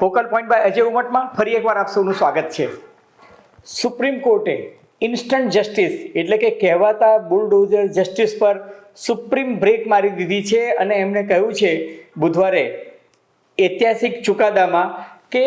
Focal point by Ajay ઉમટમાં ફરી એકવાર આપ સૌનું સ્વાગત છે. સુપ્રીમ કોર્ટે ઇન્સ્ટન્ટ જસ્ટિસ એટલે કે કહેવાતા બુલડોઝર જસ્ટિસ પર સુપ્રીમ બ્રેક મારી દીધી છે અને એમણે કહ્યું છે બુધવારે ઐતિહાસિક ચુકાદામાં કે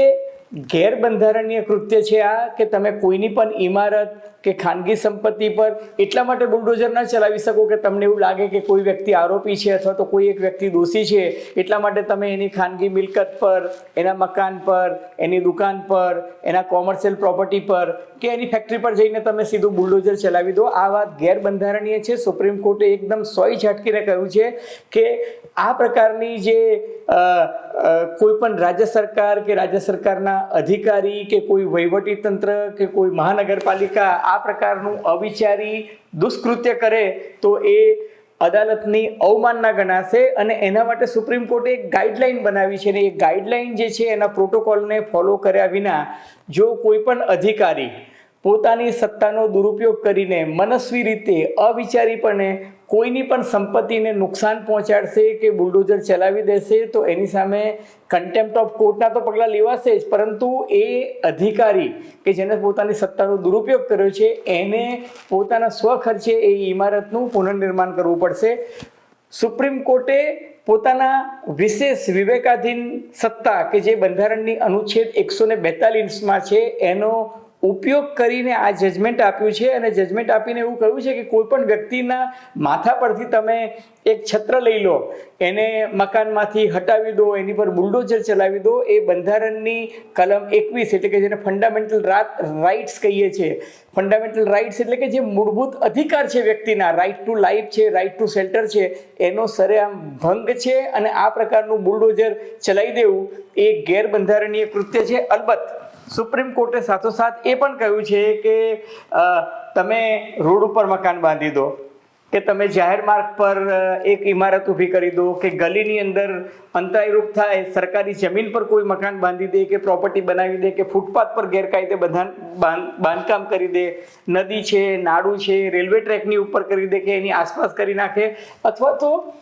ગેરબંધારણીય કૃત્ય છે આ, કે તમે કોઈની પણ ઇમારત કે ખાનગી સંપત્તિ પર એટલા માટે બુલડોઝર ન ચલાવી શકો કે તમને એવું લાગે કે કોઈ વ્યક્તિ આરોપી છે અથવા તો કોઈ એક વ્યક્તિ દોષી છે, એટલા માટે તમે એની ખાનગી મિલકત પર, એના મકાન પર, એની દુકાન પર, એના કોમર્શિયલ પ્રોપર્ટી પર કે એની ફેક્ટરી પર જઈને તમે સીધું બુલડોઝર ચલાવી દો. આ વાત ગેરબંધારણીય છે. સુપ્રીમ કોર્ટે એકદમ સોય ઝાટકીને કહ્યું છે કે આ પ્રકારની જે કોઈ પણ રાજ્ય સરકાર કે રાજ્ય સરકારના અધિકારી કે કોઈ વહીવટી તંત્ર કે કોઈ મહાનગરપાલિકા આ પ્રકારનું અવિચારી દુષ્કૃત્ય કરે તો એ અદાલતની અવમાનના ગણાશે અને એના માટે સુપ્રીમ કોર્ટે એક ગાઈડલાઈન બનાવી છે અને એ ગાઈડલાઈન જે છે એના પ્રોટોકોલને ફોલો કર્યા વિના જો કોઈ પણ અધિકારી પોતાની સત્તાનો દુરુપયોગ કરીને મનસ્વી રીતે અવિચારીપણે કોઈની પણ સંપત્તિને નુકસાન પહોંચાડશે કે બુલડોઝર ચલાવી દેશે, તો એની સામે કન્ટેમ્પ્ટ ઓફ કોર્ટના તો પગલાં લેવાશે જ. પરંતુ એ અધિકારી કે જેને પોતાની સત્તાનો દુરુપયોગ કર્યો છે, એને પોતાના સ્વખર્ચે એ ઇમારતનું પુનર્નિર્માણ કરવું પડશે. સુપ્રીમ કોર્ટે પોતાના વિશેષ વિવેકાધીન સત્તા કે જે બંધારણની અનુચ્છેદ એકસો ને બેતાલીસમાં છે, એનો ઉપયોગ કરીને આ જજમેન્ટ આપ્યું છે અને જજમેન્ટ આપીને એવું કહ્યું છે કે કોઈ પણ વ્યક્તિના માથા પરથી તમે એક છત્ર લઈ લો, એને મકાનમાંથી હટાવી દો, એની પર બુલડોઝર ચલાવી દો, એ બંધારણની કલમ એકવીસ એટલે કે જેને ફંડામેન્ટલ રાઇટ્સ કહીએ છીએ. ફંડામેન્ટલ રાઇટ્સ એટલે કે જે મૂળભૂત અધિકાર છે વ્યક્તિના રાઇટ ટુ લાઈફ છે રાઇટ ટુ શેલ્ટર છે, એનો સરેઆમ ભંગ છે અને આ પ્રકારનું બુલડોઝર ચલાવી દેવું એ ગેરબંધારણીય કૃત્ય છે. અલબત્ત સુપ્રીમ કોર્ટે સાથોસાથ એ પણ કહ્યું છે કે તમે રોડ ઉપર મકાન બાંધી દો, કે તમે જાહેર માર્ગ પર એક ઇમારત ઊભી કરી દો, કે ગલીની અંદર અંતરાયરૂપ થાય, સરકારી જમીન પર કોઈ મકાન બાંધી દે, કે પ્રોપર્ટી બનાવી દે, કે ફૂટપાથ પર ગેરકાયદે બધા, બાંધ- બાંધકામ કરી દે, નદી છે નાડું છે, રેલવે ટ્રેકની ઉપર કરી દે, કે એની આસપાસ કરી નાખે, અથવા તો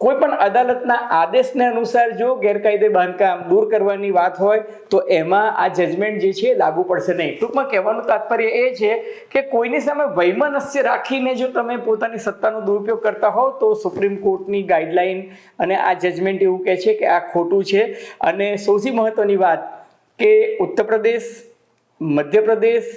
કોઈ પણ અદાલતના આદેશને અનુસાર જો ગેરકાયદે બાંધકામ દૂર કરવાની વાત હોય, તો એમાં આ જજમેન્ટ જે છે લાગુ પડશે નહીં. ટૂંકમાં કહેવાનું તાત્પર્ય એ છે કે કોઈની સામે વૈમનસ્ય રાખીને જો તમે પોતાની સત્તાનો દુરુપયોગ કરતા હોવ, તો સુપ્રીમ કોર્ટની ગાઈડલાઈન અને આ જજમેન્ટ એવું કહે છે કે આ ખોટું છે. અને સૌથી મહત્વની વાત કે ઉત્તર પ્રદેશ મધ્યપ્રદેશ,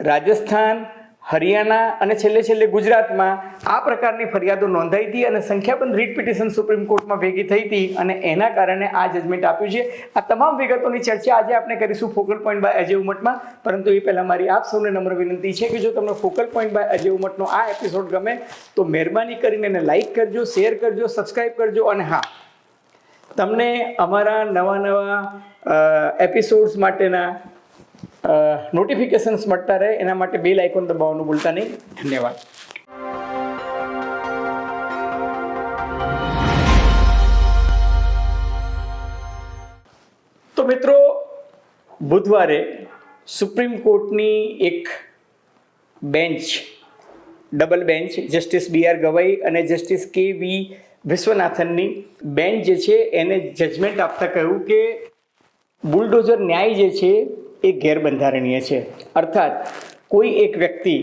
રાજસ્થાન હરિયાણા અને છેલ્લે છેલ્લે ગુજરાતમાં આ પ્રકારની ફરિયાદો નોંધાઈ હતી અને સંખ્યાબંધ રીટ પિટિશન સુપ્રીમ કોર્ટમાં ભેગી થઈ હતી અને એના કારણે આ જજમેન્ટ આપ્યું છે. આ તમામ વિગતોની ચર્ચા આજે આપણે કરીશું ફોકલ પોઈન્ટ બાય અજય ઉમટમાં પરંતુ એ પહેલાં મારી આપ સૌને નમ્ર વિનંતી છે કે જો તમને ફોકલ પોઈન્ટ બાય અજય ઉમટનો આ એપિસોડ ગમે, તો મહેરબાની કરીને એને લાઇક કરજો શેર કરજો સબસ્ક્રાઈબ કરજો અને હા, તમને અમારા નવા નવા એપિસોડ્સ માટેના નોટિફિકેશન્સ મળતા રહે. એના માટે બેલ આઇકોન દબાવવાનું ભૂલતા નહીં. ધન્યવાદ. તો મિત્રો, બુધવારે સુપ્રીમ કોર્ટની એક bench, double bench, justice B R Gavai અને જસ્ટિસ કે વી વિશ્વનાથનની બેન્ચ જે છે, એને જજમેન્ટ આપતા કહ્યું કે બુલડોઝર ન્યાય જે છે એ ગેરબંધારણીય છે. અર્થાત, કોઈ એક વ્યક્તિ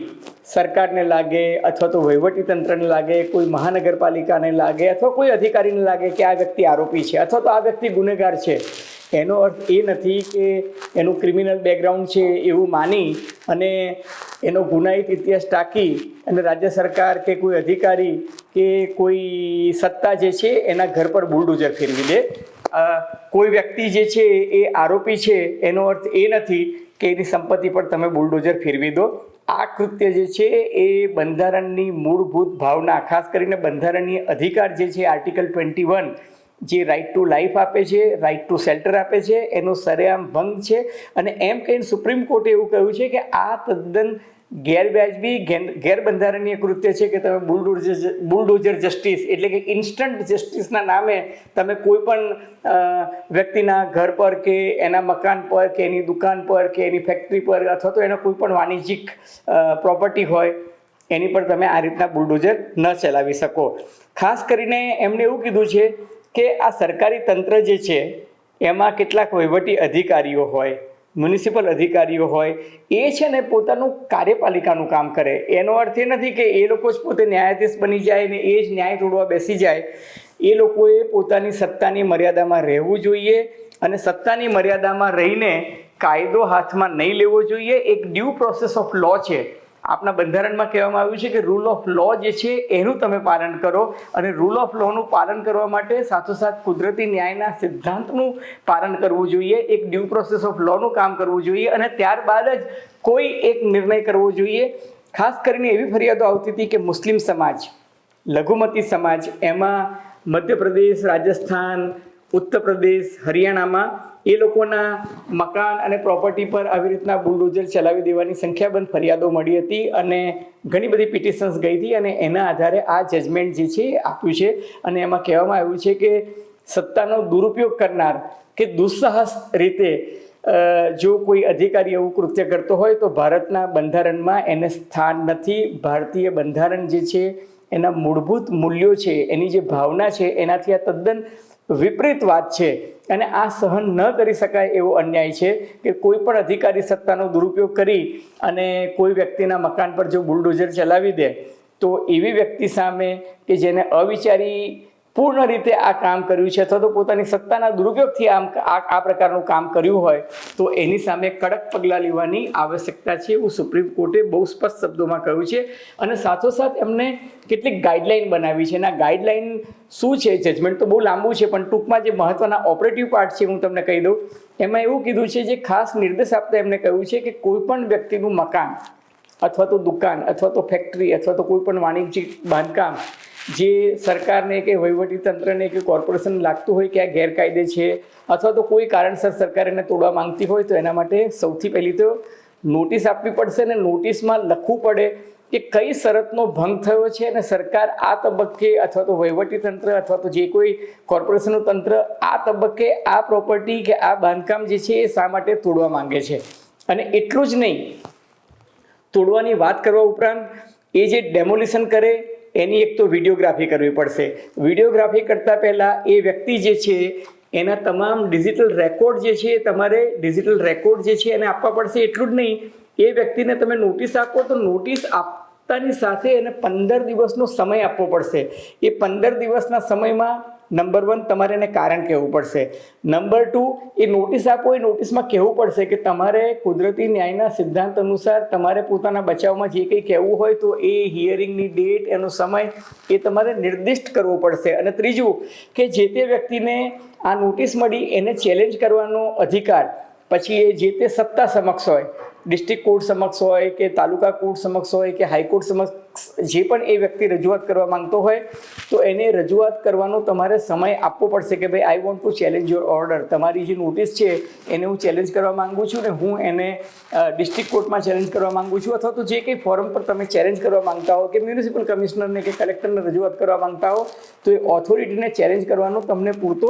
સરકારને લાગે અથવા તો વહીવટી તંત્રને લાગે, કોઈ મહાનગરપાલિકાને લાગે અથવા કોઈ અધિકારીને લાગે કે આ વ્યક્તિ આરોપી છે અથવા તો આ વ્યક્તિ ગુનેગાર છે, એનો અર્થ એ નથી કે એનું ક્રિમિનલ બેકગ્રાઉન્ડ છે એવું માની અને એનો ગુનાહિત ઇતિહાસ ટાંકી અને રાજ્ય સરકાર કે કોઈ અધિકારી કે કોઈ સત્તા જે છે એના ઘર પર બુલડોઝર ફેરવી દે કોઈ વ્યક્તિ જે છે એ આરોપી છે, એનો અર્થ એ નથી કે એની સંપત્તિ પર તમે બુલડોઝર ફેરવી દો. આ કૃત્ય જે છે એ બંધારણની મૂળભૂત ભાવના, ખાસ કરીને બંધારણીય અધિકાર જે છે, આર્ટિકલ ટ્વેન્ટી વન જે રાઇટ ટુ લાઈફ આપે છે રાઇટ ટુ શેલ્ટર આપે છે, એનો સરેઆમ ભંગ છે. અને એમ કહીને સુપ્રીમ કોર્ટે એવું કહ્યું છે કે આ તદ્દન ગેરવ્યાજબી, ગેર- ગેરબંધારણીય કૃત્ય છે કે તમે બુલડોઝર બુલડોઝર જસ્ટિસ, એટલે કે ઇન્સ્ટન્ટ જસ્ટિસના નામે તમે કોઈ પણ વ્યક્તિના ઘર પર કે એના મકાન પર કે એની દુકાન પર કે એની ફેક્ટરી પર અથવા તો એના કોઈ પણ વાણિજ્યિક પ્રોપર્ટી હોય, એની પર તમે આ રીતના બુલડોઝર ન ચલાવી શકો. ખાસ કરીને એમણે એવું કીધું છે કે આ સરકારી તંત્ર જે છે, એમાં કેટલાક વહીવટી અધિકારીઓ હોય, મ્યુનિસિપલ અધિકારીઓ હોય, એ છે ને પોતાનું કાર્યપાલિકાનું કામ કરે. એનો અર્થ એ નથી કે એ લોકો જ પોતે ન્યાયાધીશ બની જાય ને એ જ ન્યાય તોડવા બેસી જાય. એ લોકોએ પોતાની સત્તાની મર્યાદામાં રહેવું જોઈએ અને સત્તાની મર્યાદામાં રહીને કાયદો હાથમાં નહીં લેવો જોઈએ. એક ડ્યુ પ્રોસેસ ઓફ લો છે. આપણા બંધારણમાં કહેવામાં આવ્યું છે કે રૂલ ઓફ લો જે છે એનું તમે પાલન કરો અને રૂલ ઓફ લોનું પાલન કરવા માટે સાથોસાથ કુદરતી ન્યાયના સિદ્ધાંતનું પાલન કરવું જોઈએ, એક ડ્યુ પ્રોસેસ ઓફ લોનું કામ કરવું જોઈએ અને ત્યારબાદ જ કોઈ એક નિર્ણય કરવો જોઈએ. ખાસ કરીને એવી ફરિયાદો આવતી હતી કે મુસ્લિમ સમાજ, લઘુમતી સમાજ, એમાં મધ્યપ્રદેશ, રાજસ્થાન ઉત્તર પ્રદેશ હરિયાણામાં એ લોકોના મકાન અને પ્રોપર્ટી પર આવી રીતના બુલડોઝર ચલાવી દેવાની સંખ્યાબંધ ફરિયાદો મળી હતી અને ઘણી બધી પિટિશન્સ ગઈ હતી અને એના આધારે આ જજમેન્ટ જે છે આપ્યું છે. અને એમાં કહેવામાં આવ્યું છે કે સત્તાનો દુરુપયોગ કરનાર કે દુસ્સાહસ રીતે જો કોઈ અધિકારી એવું કૃત્ય કરતો હોય તો ભારતના બંધારણમાં એને સ્થાન નથી. ભારતીય બંધારણ જે છે એના મૂળભૂત મૂલ્યો છે, એની જે ભાવના છે, એનાથી આ તદ્દન વિપરીત વાત છે. અને આ સહન ન કરી શકાય એવો અન્યાય છે કે કોઈ પણ અધિકારી સત્તાનો દુરુપયોગ કરી અને કોઈ વ્યક્તિના મકાન પર જો બુલડોઝર ચલાવી દે, તો એવી વ્યક્તિ સામે કે જેને અવિચારી પૂર્ણ રીતે આ કામ કર્યું છે. અથવા તો પોતાની સત્તાના દુરુપયોગથી આમ આ પ્રકારનું કામ કર્યું હોય, તો એની સામે કડક પગલાં લેવાની આવશ્યકતા છે એવું સુપ્રીમ કોર્ટે બહુ સ્પષ્ટ શબ્દોમાં કહ્યું છે. અને સાથોસાથ એમને કેટલીક ગાઈડલાઈન બનાવી છે. અને આ ગાઈડલાઈન શું છે? જજમેન્ટ તો બહુ લાંબુ છે, પણ ટૂંકમાં જે મહત્ત્વના ઓપરેટિવ પાર્ટ છે હું તમને કહી દઉં. એમાં એવું કીધું છે, જે ખાસ નિર્દેશ આપતા એમને કહ્યું છે કે કોઈ પણ વ્યક્તિનું મકાન અથવા તો દુકાન અથવા તો ફેક્ટરી અથવા તો કોઈ પણ વાણિજ્યિક બાંધકામ જે સરકારને કે તંત્રને કે કોર્પોરેશન લાગતું હોય કે આ ગેરકાયદે છે, અથવા તો કોઈ કારણસર સરકાર એને તોડવા માંગતી હોય, તો એના માટે સૌથી પહેલી તો નોટિસ આપવી પડશે અને નોટિસમાં લખવું પડે કે કઈ શરતનો ભંગ થયો છે અને સરકાર આ તબક્કે અથવા તો તંત્ર અથવા તો જે કોઈ કોર્પોરેશનનું તંત્ર આ તબક્કે આ પ્રોપર્ટી કે આ બાંધકામ જે છે એ શા માટે તોડવા માંગે છે. અને એટલું જ નહીં, તોડવાની વાત કરવા ઉપરાંત એ જે ડેમોલિશન કરે એની એક તો વિડીયોગ્રાફી કરવી પડશે. વિડીયોગ્રાફી કરતાં પહેલાં એ વ્યક્તિ જે છે, એના તમામ ડિજિટલ રેકોર્ડ જે છે તમારે ડિજિટલ રેકોર્ડ જે છે, એને આપવા પડશે. એટલું જ નહીં, એ વ્યક્તિને તમે નોટિસ આપો તો નોટિસ આપતાની સાથે એને પંદર દિવસનો સમય આપવો પડશે. એ પંદર દિવસના સમયમાં નંબર વન તમારે એને કારણ કહેવું પડશે. નંબર ટુ એ નોટિસ આપો, એ નોટિસમાં કહેવું પડશે કે તમારે કુદરતી ન્યાયના સિદ્ધાંત અનુસાર તમારે પોતાના બચાવમાં જે કંઈ કહેવું હોય તો એ હિયરિંગની ડેટ એનો સમય, એ તમારે નિર્દિષ્ટ કરવો પડશે. અને ત્રીજું, કે જે તે વ્યક્તિને આ નોટિસ મળી, એને ચેલેન્જ કરવાનો અધિકાર. પછી એ જે તે સત્તા સમક્ષ હોય ડિસ્ટ્રિક્ટ કોર્ટ સમક્ષ હોય, કે તાલુકા કોર્ટ સમક્ષ હોય, કે હાઈકોર્ટ સમક્ષ, જે પણ એ વ્યક્તિ રજૂઆત કરવા માંગતો હોય તો એને રજૂઆત કરવાનો તમારે સમય આપવો પડશે કે ભાઈ I want to challenge your order તમારી જે નોટિસ છે, એને હું ચેલેન્જ કરવા માંગુ છું ને હું એને ડિસ્ટ્રિક્ટ કોર્ટમાં ચેલેન્જ કરવા માંગુ છું અથવા તો જે કંઈ ફોરમ પર તમે ચેલેન્જ કરવા માંગતા હો કે મ્યુનિસિપલ કમિશનરને કે કલેક્ટરને રજૂઆત કરવા માંગતા હો, તો એ ઓથોરિટીને ચેલેન્જ કરવાનો તમને પૂરતો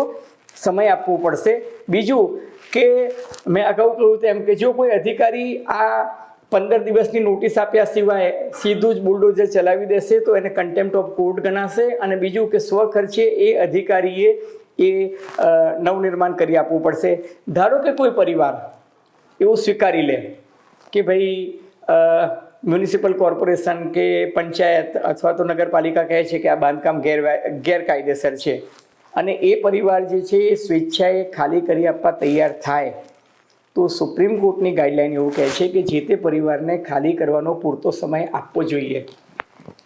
સમય આપવો પડશે. બીજું કે મેં અગાઉ કહ્યું તેમ કે જો કોઈ અધિકારી આ પંદર દિવસની નોટિસ આપ્યા સિવાય સીધું જ બુલડોઝર ચલાવી દેશે તો એને કન્ટેમ્પ્ટ ઓફ કોર્ટ ગણાશે અને બીજું કે સ્વખર્ચે એ અધિકારીએ એ નવનિર્માણ કરી આપવું પડશે. ધારો કે કોઈ પરિવાર એવું સ્વીકારી લે કે ભાઈ મ્યુનિસિપલ કોર્પોરેશન કે પંચાયત અથવા તો નગરપાલિકા કહે છે કે આ બાંધકામ ગેર, ગેરકાયદેસર છે અને એ પરિવાર જે છે એ સ્વેચ્છાએ ખાલી કરી આપવા તૈયાર થાય. તો સુપ્રીમ કોર્ટની ગાઈડલાઈન એવું કહે છે કે જે તે પરિવારને ખાલી કરવાનો પૂરતો સમય આપવો જોઈએ.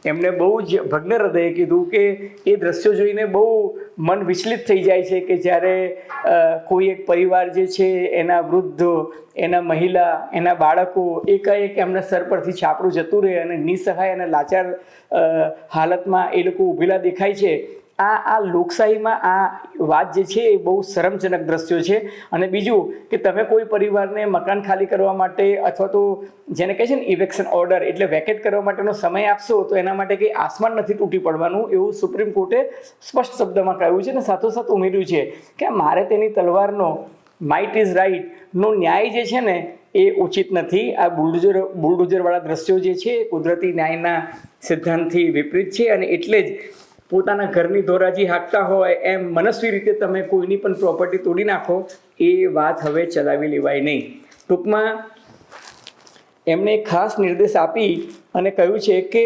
એમણે બહુ જ ભગ્ન હૃદયે કીધું કે એ દ્રશ્યો જોઈને બહુ મન વિચલિત થઈ જાય છે કે જ્યારે કોઈ એક પરિવાર જે છે એના વૃદ્ધો, એના મહિલા, એના બાળકો એકાએક એમના સર પરથી છાપરું જતું રહે અને નિસહાય અને લાચાર હાલતમાં એ લોકો ઊભેલા દેખાય છે આ આ લોકશાહીમાં આ વાત જે છે એ બહુ શરમજનક દ્રશ્યો છે. અને બીજું કે તમે કોઈ પરિવારને મકાન ખાલી કરવા માટે અથવા તો જેને કહે છે ને ઇવેક્શન ઓર્ડર એટલે વેકેટ કરવા માટેનો સમય આપશો તો એના માટે કંઈ આસમાન નથી તૂટી પડવાનું એવું સુપ્રીમ કોર્ટે સ્પષ્ટ શબ્દમાં કહ્યું છે અને સાથોસાથ ઉમેર્યું છે કે મારે તેની તલવારનો માઇટ ઇઝ રાઇટ નો ન્યાય જે છે ને એ ઉચિત નથી. આ બુલડોઝર, બુલડોઝરવાળા દ્રશ્યો જે છે કુદરતી ન્યાયના સિદ્ધાંતથી વિપરીત છે અને એટલે જ પોતાના ઘરની ધોરાજી હાંકતા હોય એમ મનસ્વી રીતે તમે કોઈની પણ પ્રોપર્ટી તોડી નાખો, એ વાત હવે ચલાવી લેવાય નહીં. ટૂંકમાં એમણે ખાસ નિર્દેશ આપી અને કહ્યું છે કે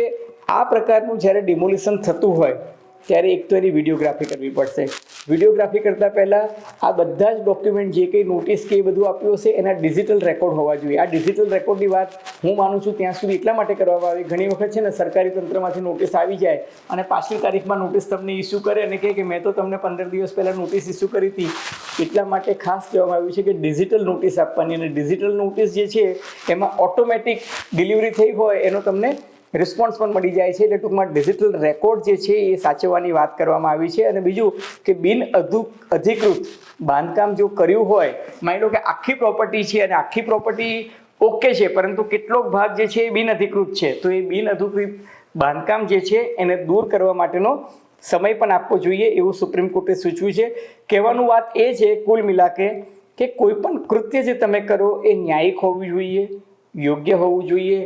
આ પ્રકારનું જ્યારે ડિમોલિશન થતું હોય, ત્યારે એક તો એની વિડીયોગ્રાફી કરવી પડશે. વિડીયોગ્રાફી કરતાં પહેલાં આ બધા જ ડોક્યુમેન્ટ જે કંઈ નોટિસ કે એ બધું આપ્યું હશે, એના ડિજિટલ રેકોર્ડ હોવા જોઈએ. આ ડિજિટલ રેકોર્ડની વાત હું માનું છું ત્યાં સુધી એટલા માટે કરવામાં આવી. ઘણી વખત છે ને સરકારી તંત્રમાંથી નોટિસ આવી જાય અને પાછલી તારીખમાં નોટિસ તમને ઇસ્યુ કરે અને કહે કે, મેં તો તમને પંદર દિવસ પહેલાં નોટિસ ઇસ્યુ કરી હતી. એટલા માટે ખાસ કહેવામાં આવ્યું છે કે ડિજિટલ નોટિસ આપવાની અને ડિજિટલ નોટિસ જે છે, એમાં ઓટોમેટિક ડિલિવરી થઈ હોય એનો તમને રિસ્પોન્સ પણ મળી જાય છે. એટલે ટૂંકમાં ડિજિટલ રેકોર્ડ જે છે એ સાચવવાની વાત કરવામાં આવી છે. અને બીજું કે બિન અધિકૃત બાંધકામ જો કર્યું હોય, માની લો કે આખી પ્રોપર્ટી છે અને આખી પ્રોપર્ટી ઓકે છે, પરંતુ કેટલોક ભાગ જે છે એ બિન અધિકૃત છે. તો એ બિન અધિકૃત બાંધકામ જે છે એને દૂર કરવા માટેનો સમય પણ આપવો જોઈએ એવું સુપ્રીમ કોર્ટે સૂચવ્યું છે. કહેવાનું વાત એ છે કુલ મિલાકે કે કોઈ પણ કૃત્ય જે તમે કરો એ ન્યાયિક હોવું જોઈએ, યોગ્ય હોવું જોઈએ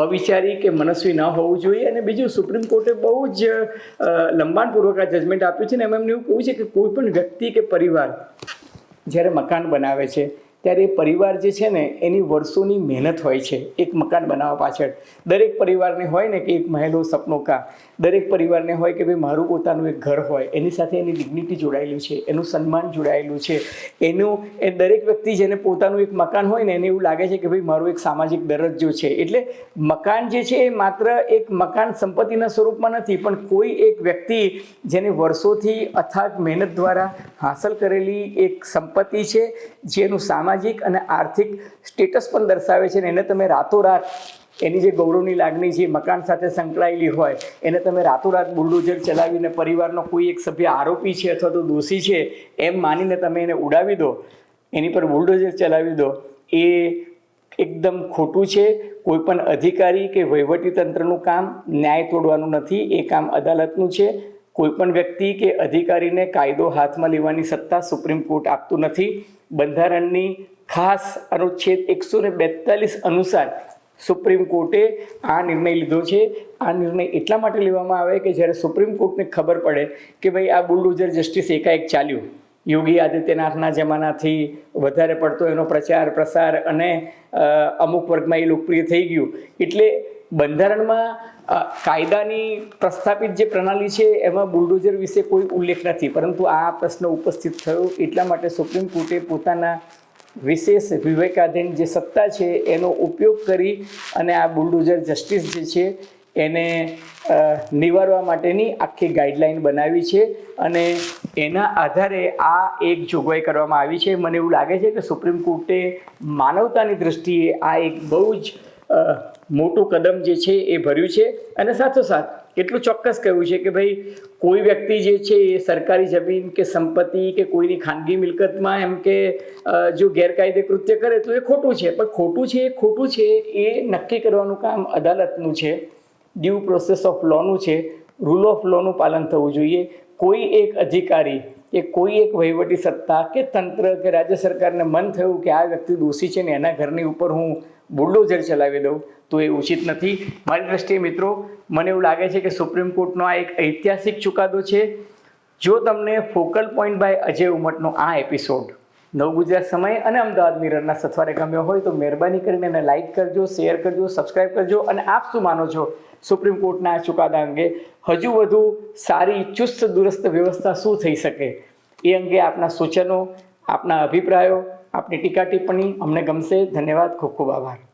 અવિચારી કે મનસ્વી ન હોવું જોઈએ. અને બીજું સુપ્રીમ કોર્ટે બહુ જ લંબાણપૂર્વક આ જજમેન્ટ આપ્યું છે ને એમાં એમને એવું કહ્યું છે કે કોઈ પણ વ્યક્તિ કે પરિવાર જ્યારે મકાન બનાવે છે ત્યારે એ પરિવાર જે છે ને, એની વર્ષોની મહેનત હોય છે. એક મકાન બનાવવા પાછળ. દરેક પરિવારને હોય ને કે એક મહેલો, સપનો કા. દરેક પરિવારને હોય કે ભાઈ મારું પોતાનું એક ઘર હોય, એની સાથે એની ડિગ્નિટી જોડાયેલી છે, એનું સન્માન જોડાયેલું છે. એનું, એ દરેક વ્યક્તિ જેને પોતાનું એક મકાન હોય ને, એને એવું લાગે છે કે ભાઈ મારું એક સામાજિક દરજ્જો છે. એટલે મકાન જે છે એ માત્ર એક મકાન સંપત્તિના સ્વરૂપમાં નથી, પણ કોઈ એક વ્યક્તિ જેને વર્ષોથી અથાગ મહેનત દ્વારા હાંસલ કરેલી એક સંપત્તિ છે, જેનું સામાજિક અને આર્થિક સ્ટેટસ પણ દર્શાવે છે ને એને તમે રાતોરાત એની જે ગૌરવની લાગણી છે, મકાન સાથે સંકળાયેલી હોય, એને તમે રાતોરાત બુલડોઝર ચલાવીને પરિવારનો કોઈ એક સભ્ય આરોપી છે અથવા તો દોષી છે, એમ માનીને તમે એને ઉડાવી દો, એની પર બુલડોઝર ચલાવી દો, એ એકદમ ખોટું છે. કોઈ પણ અધિકારી કે વહીવટી તંત્રનું કામ ન્યાય તોડવાનું નથી, એ કામ અદાલતનું છે. કોઈ પણ વ્યક્તિ કે અધિકારીને કાયદો હાથમાં લેવાની સત્તા સુપ્રીમ કોર્ટ આપતું નથી. બંધારણની ખાસ અનુચ્છેદ એકસો ને બેતાલીસ અનુસાર સુપ્રીમ કોર્ટે આ નિર્ણય લીધો છે. આ નિર્ણય એટલા માટે લેવામાં આવે કે જ્યારે સુપ્રીમ કોર્ટને ખબર પડે કે ભાઈ આ બુલડોઝર જસ્ટિસ એકાએક ચાલ્યું. યોગી આદિત્યનાથના જમાનાથી વધારે પડતો એનો પ્રચાર, પ્રસાર અને અમુક વર્ગમાં એ લોકપ્રિય થઈ ગયું. એટલે બંધારણમાં કાયદાની પ્રસ્થાપિત જે પ્રણાલી છે, એમાં બુલડોઝર વિશે કોઈ ઉલ્લેખ નથી. પરંતુ આ પ્રશ્ન ઉપસ્થિત થયો. એટલા માટે સુપ્રીમ કોર્ટે પોતાના વિશેષ વિવેકાધીન જે સત્તા છે, એનો ઉપયોગ કરી અને આ બુલડોઝર જસ્ટિસ જે છે, એને નિવારવા માટેની આખી ગાઈડલાઈન બનાવી છે અને એના આધારે આ એક જોગવાઈ કરવામાં આવી છે. મને એવું લાગે છે કે સુપ્રીમ કોર્ટે માનવતાની દૃષ્ટિએ આ એક બહુ જ મોટું કદમ જે છે એ ભર્યું છે. અને સાથોસાથ એટલું ચોક્કસ કહ્યું છે કે ભાઈ, કોઈ વ્યક્તિ જે છે એ સરકારી જમીન કે સંપત્તિ કે કોઈની ખાનગી મિલકતમાં એમ કે જો ગેરકાયદે કૃત્ય કરે તો એ ખોટું છે. પણ ખોટું છે, એ ખોટું છે, એ નક્કી કરવાનું કામ અદાલતનું છે. ડ્યુ પ્રોસેસ ઓફ લોનું છે. રૂલ ઓફ લોનું પાલન થવું જોઈએ. કોઈ એક અધિકારી કે કોઈ એક વહીવટી સત્તા કે તંત્ર કે રાજ્ય સરકારને મન થયું કે આ વ્યક્તિ દોષી છે ને એના ઘરની ઉપર હું બુલડોઝર ચલાવી દઉં, તો એ ઉચિત નથી. મારી દ્રષ્ટિએ મિત્રો, મને એવું લાગે છે કે સુપ્રીમ કોર્ટનો આ એક ઐતિહાસિક ચુકાદો છે. જો તમને ફોકલ પોઈન્ટ બાય અજય ઉમટનો આ એપિસોડ નવ ગુજરાત સમય અને અમદાવાદ મિરરના સથવારે ગમ્યો હોય તો મહેરબાની કરીને એને લાઇક કરજો શેર કરજો સબસ્ક્રાઇબ કરજો અને આપ શું માનો છો સુપ્રીમ કોર્ટના આ ચુકાદા અંગે? હજુ વધુ સારી, ચુસ્ત, દુરસ્ત વ્યવસ્થા શું થઈ શકે? એ અંગે આપના સૂચનો, આપના અભિપ્રાયો આપની ટીકા ટિપ્પણી અમને ગમશે. ધન્યવાદ. ખૂબ ખૂબ આભાર.